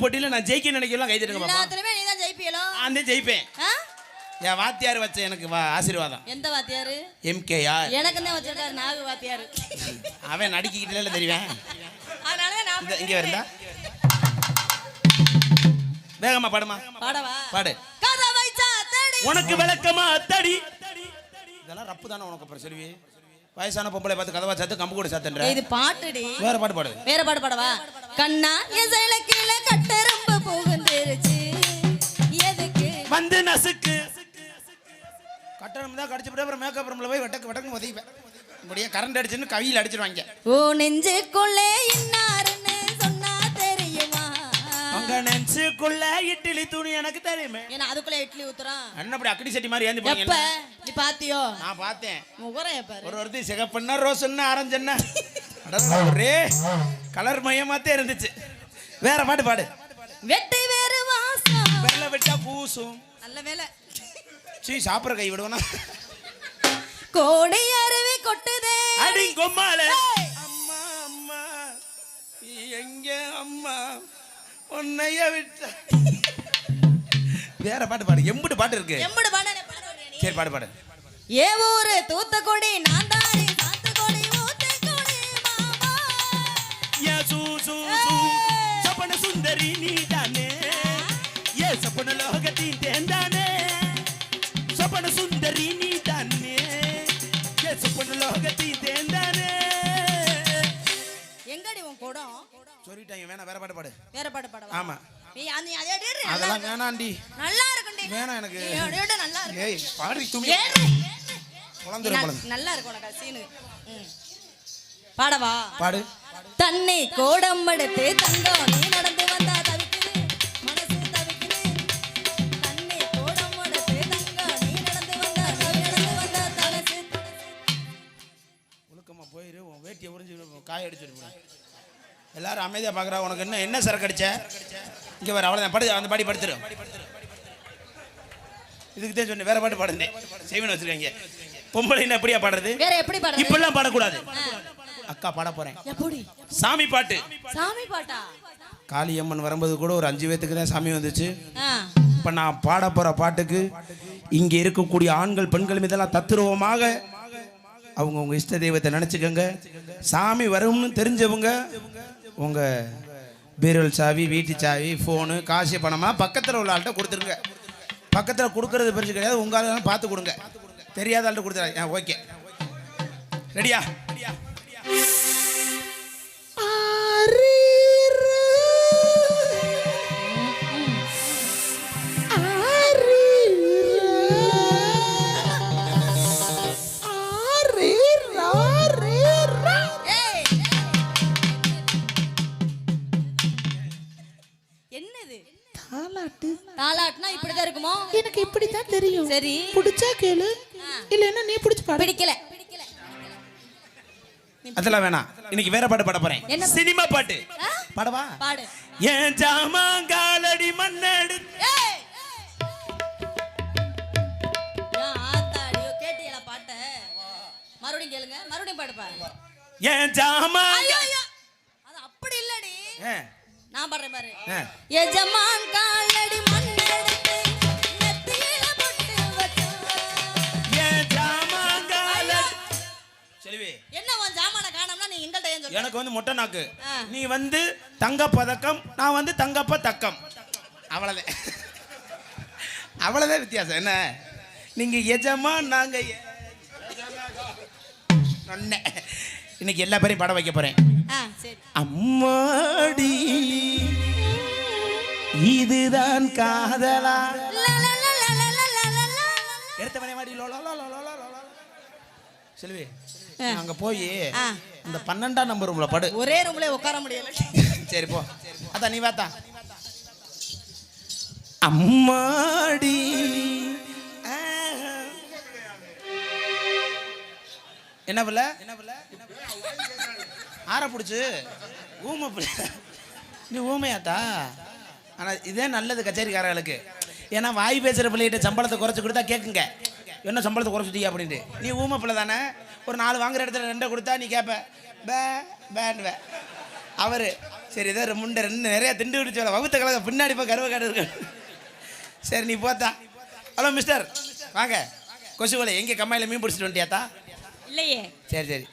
போட்டியில நான் ஜெயிக்க நினைக்கலாம் கை தட்டுங்க எல்லாத்துலயுமே நீ தான் ஜெயிப்பியலோ? அந்த ஜெயிப்பேன். ஆ? என் வாத்தியார் வச்ச எனக்கு ஆசீர்வாதம். எந்த வாத்தியாரு? எம்கேஆர் எனக்கு தான் வச்சிருக்காரு நாகு வாத்தியாரு. அவன் நடிக்கிட்டே தெரியுவேன் அதனாலதான் நான் இங்க வருந்தா வேகமா பாடுமா? பாடவா? பாடு. உனக்கு விளக்கமா அத்தடி. இதெல்லாம் ரப்பு தானே உனக்கு அப்புறம் செல்வி? வயசான பொம்பளை பார்த்து கதவா சாத்து கம்பு கூட சாத்துன்ற. இது பாட்டுடி. வேற பாட்டு பாடு. வேற பாட்டு பாடவா? கண்ணா என் செயல கீழே கட்டெரும்பு புகுந்துருச்சு. எதுக்கு? வந்து நசுக்கு. கட்டணம் தான் கடிச்சு போட்டு அப்புறம் மேக்கப் ரூம்ல போய் வெட்டக்கு வெட்டக்கு உதவிப்பேன் இப்படியே கரண்ட் அடிச்சுன்னு கையில் அடிச்சிருவாங்க. ஓ நெஞ்சுக்குள்ளே இன்னாருன்னு. நெஞ்சுக்குள்ள இட்லி துணி எனக்கு தெரியுமே. ஏன்னா அதுக்குள்ள இட்லி ஊத்துறான் என்ன அப்படி அக்கடி சட்டி மாதிரி ஏந்தி எப்ப? போறீங்க நீ பாத்தியோ? நான் பார்த்தேன். முகரம் பாரு ஒரு ஒருத்தி சிகப்பண்ணா ரோசன்னா ஆரஞ்சன்னா. ஒரே கலர் மயமாத்தே இருந்துச்சு. வேற பாட்டு பாடு. வெட்டி வேறு வாசம். வெள்ளை விட்டா பூசும். நல்ல வேலை. சீ சாப்பிட்ற கை விடுவனா கோடை அருவி கொட்டுதே. அடி கொம்மால அம்மா அம்மா. எங்க அம்மா? உன்னைய விட்ட. வேற பாட்டு பாடு. எம்புட்டு பாட்டு இருக்கு. எம்படு பாடனே பாடுறியா நீ சரி பாடு பாடு. ஏ ஊரு தூத்துக்குடி நான் தானே சாத்துக்குடி ஊத்துக்குடி மாமா. சூ சூ சூ சப்பன சுந்தரி நீ தானே. ஏ சப்பன லோகத்தி தேந்தானே சப்பன சொல்லிட்டாங்க நல்லா இருக்கும் நல்லா இருக்கும் நல்லா இருக்கும் உனக்கு சீனு. பாடவா? பாடு. தன்னை கோடம் எடுத்து தங்கம் நடந்து வந்தா போயிரு உன் வேட்டியை உறிஞ்சு காய அடிச்சிருப்பேன் எல்லாரும் அமைதியா பாக்குறா. உனக்கு என்ன என்ன சரக்கு அடிச்ச? இங்க வர அவ்வளவுதான். படு அந்த பாடி படுத்துரு. இதுக்கு தான் சொன்னேன் வேற பாட்டு பாடுங்க செய்வன வச்சிருக்காங்க. பொம்பளை என்ன எப்படியா பாடுறது? வேற இப்பெல்லாம் பாடக்கூடாது. அக்கா பாட போறேன். எப்படி? சாமி பாட்டு. சாமி பாட்டா? காளியம்மன் வரும்போது கூட ஒரு அஞ்சு பேத்துக்கு தான் சாமி வந்துச்சு. இப்போ நான் பாட போற பாட்டுக்கு இங்கே இருக்கக்கூடிய ஆண்கள் பெண்கள் மீதெல்லாம் தத்துருவமாக அவங்க உங்க இஷ்ட தெய்வத்தை நினச்சிக்கோங்க. சாமி வரும்னு தெரிஞ்சவங்க உங்கள் பீரல் சாவி வீட்டு சாவி ஃபோனு காசு பணமாக பக்கத்தில் உள்ள ஆள்கிட்ட கொடுத்துருங்க. பக்கத்தில் கொடுக்கறது பெருசு கிடையாது. உங்கள் ஆள் பார்த்து கொடுங்க. தெரியாத ஆள்கிட்ட கொடுத்துறாங்க ஓகே ரெடியா ரெடியா தெரியும். சரி. பிடிச்சா கேளு. இல்லைன்னா நீ பிடிச்சு பாடு. பிடிக்கல. அதெல்லாம் வேணாம். இன்னைக்கு வேற பாட்டு பாட போறேன். என்ன? சினிமா பாட்டு? பாடவா? பாடு. ஏன் ஜாமாங்காலடி மண்ணெடு மறுபடியும் கேளுங்க. மறுபடியும் பாடுப்பா ஏன் ஜாமா ஐயோ ஐயோ. அது அப்படி இல்லடி. நான் பாடுறேன் பாரு. எஜமான் காலடி மண்ணெடுத்து செல்வி என்ன உன் ஜாமான காணோம்னா நீ எங்கள்ட்ட ஏன் சொல்ற எனக்கு வந்து மொட்டை நாக்கு. நீ வந்து தங்க பதக்கம் நான் வந்து தங்கப்ப தக்கம் அவ்வளவுதான் அவ்வளவுதான் வித்தியாசம் என்ன நீங்க எஜமா நாங்க எ- சொன்னேன். இன்னைக்கு எல்லா பேரையும் பாட வைக்க போறேன் ஆ சரி அம்மாடி இதுதான் காதலா லா, லா, லா, லா, லா, லா, லா, லா, லா. எடுத்த மணி மாடி லோ, லோ, லோ, லோ, லோ, லோ, லோ, லோ. செல்வி. அங்க போய். இந்த பன்னெண்டாம் நம்பர் ரூம்ல படு. ஒரே ரூம்ல உட்கார முடியல. சரி போ. அதான் நீ வாத்தா. அம்மாடி. என்ன பிள்ள என்ன பிள்ள? ஆற பிடிச்சு. ஊமை பிள்ளை. நீ ஊமையாத்தா? ஆனா இதே நல்லது கச்சேரிக்காரர்களுக்கு. ஏன்னா வாய் பேசுற பிள்ளைகிட்ட சம்பளத்தை குறைச்சு கொடுத்தா கேட்குங்க என்ன சம்பளத்தை குறைச்சிட்டியா அப்படின்ட்டு. நீ ஊமை பிள்ளை தானே? ஒரு நாலு வாங்குற இடத்துல ரெண்டை கொடுத்தா நீ கேட்ப பே பேன்னுவ. அவரு சரி ஏதோ முண்டை ரெண்டு நிறைய திண்டு விடுச்சு வகுத்த கலக பின்னாடி போய் கருவ காடு இருக்கு. சரி நீ போத்தா. Hello mister. வாங்க. கொசுவலை எங்கே கம்மாயில் மீன் பிடிச்சிட்டு வந்துட்டியாத்தா? இல்லையே. சரி சரி.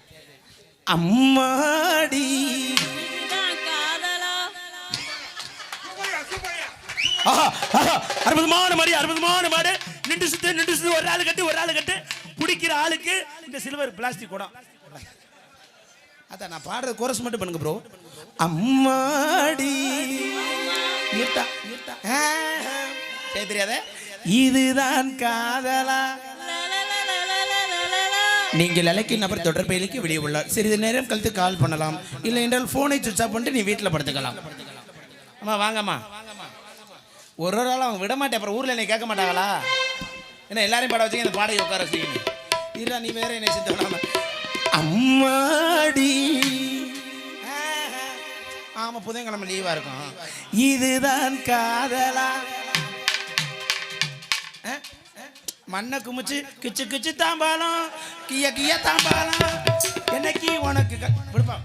அம்மாடி. அற்புதமான மாடி அற்புதமான மாடு. நின்று சுத்து நின்று சுத்து ஒரு ஆளு கட்டு ஒரு ஆளு கட்டு. பிடிக்கிற ஆளுக்கு இந்த சில்வர் பிளாஸ்டிக் குடம் அதான் நான் பாடுற கோரஸ் மட்டும் பண்ணுங்க ப்ரோ அம்மாடி. ஈர்த்தா, ஈர்த்தா. சரி தெரியாத? இதுதான் காதலா. நீங்கள் அழைக்கும் நபர் தொடர்பையிலுக்கு வெளியே உள்ளார் சிறிது நேரம் கழித்து கால் பண்ணலாம். இல்லை என்றால் ஃபோனை சுவிட்ச் ஆஃப் பண்ணிட்டு நீ வீட்டில் படுத்துக்கலாம். அம்மா வாங்கம்மா. ஒரு ஒரு ஆள் அவங்க விட மாட்டேன் அப்புறம் ஊரில் என்னை கேட்க மாட்டாங்களா? என்ன எல்லாரையும் பாட வச்சு இந்த பாடையை உட்கார வச்சுக்கணும் இதுதான் நீ வேற என்னை சித்த அம்மாடி. ஆமாம் புதன்கிழமை லீவாக இருக்கும். இதுதான் காதலா. மண்ணை குமிச்சு கிச்சு கிச்சு தாம்பாலம் கிய கிய தாம்பாலம். என்னைக்கு உனக்கு விடுப்பா.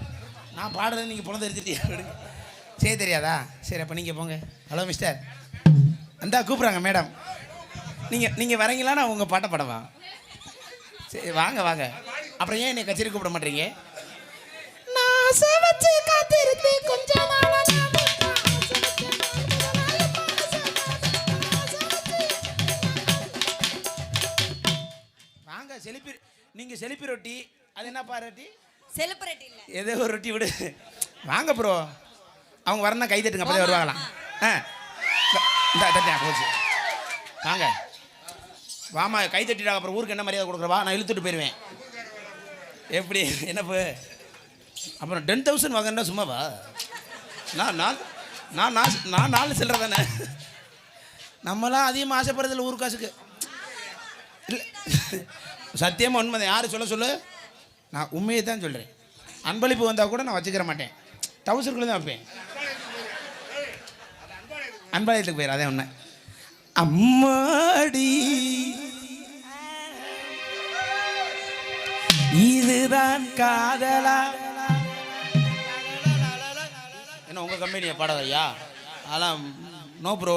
நான் பாடுறது நீங்கள் புலந்து எடுத்துட்டீங்க சரி தெரியாதா? சரி அப்போ நீங்கள் போங்க. ஹலோ மிஸ்டர் அந்தா கூப்பிட்றாங்க மேடம். நீங்கள் நீங்கள் வரீங்களா? நான் உங்கள் பாட்டை படவா? சரி வாங்க வாங்க. அப்புறம் ஏன் என்னை கச்சேரி கூப்பிட மாட்டீங்க? வாங்க செலிப்பி நீங்கள் செலிப்பி ரொட்டி அது என்னப்பா ரொட்டி? செலிப்ரேட் இல்ல. ஏதோ ஒரு ரொட்டி விடு. வாங்க ப்ரோ அவங்க வரணும் கை தட்டுங்க அப்போ வருவாங்களாம். ஆ. இந்த தட்டியா போச்சு. வாங்க. வாமா கை தட்டிட்டாங்க. அப்புறம் ஊருக்கு என்ன மரியாதை கொடுக்குறவா? நான் இழுத்துட்டு போயிடுவேன் எப்படி? என்னப்பு அப்புறம் டென் தௌசண்ட் வாங்கினா சும்மாவா? நான் நான் நான் நான் நான் நாலு சில்லற தானே? நம்மளாம் அதிகமாக ஆசைப்படுறதில்ல ஊர் காசுக்கு. இல்லை. சத்தியமாக உண்மை யார் சொல்ல சொல்லு? நான் உண்மையை தான் சொல்கிறேன் அன்பளிப்பு வந்தால் கூட நான் வச்சுக்கிற மாட்டேன். டவுசருக்குள்ளே தான் வைப்பேன். அன்பாலயத்துக்கு போயிரு அதே ஒன்று அம்மாடி இதுதான் காதலா? என்ன உங்கள் கம்பெனியை பாடாதையா அதெல்லாம் நோ ப்ரோ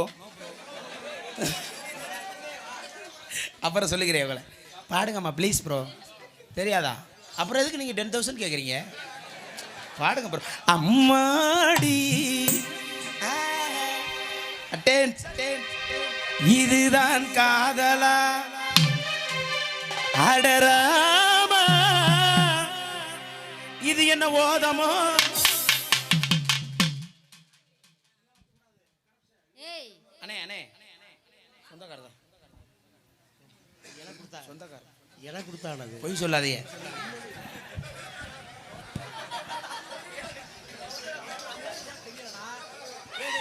அப்புறம் சொல்லிக்கிறேன் உங்களை பாடுங்கம்மா ப்ளீஸ் ப்ரோ தெரியாதா? அப்புறம் எதுக்கு நீங்கள் டென் தௌசண்ட் கேட்குறீங்க பாடுங்க ப்ரோ அம்மாடி Attend. இதுதான் காதலா. அடராமா. இது என்ன ஓதமோ? ஏய். அண்ணே அண்ணே. சொந்தக்கார தான். சொந்தக்கார எனக்கு கொடுத்தானது. பொய் சொல்லாதீங்க.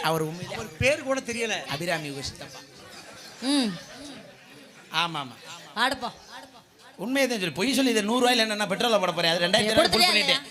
அவர் உண்மையிலே அவர் பேர் கூட தெரியல. அபிராமி உங்க சித்தப்பா ம். ஆமா ஆமா ஆடுப்போம் உண்மையை தான் சொல்லி பொய் சொல்லி இதை நூறுரூவாயில் என்ன பெட்ரோலில் போட போறேன். அது ரெண்டாயிரத்தி பண்ணிட்டேன்.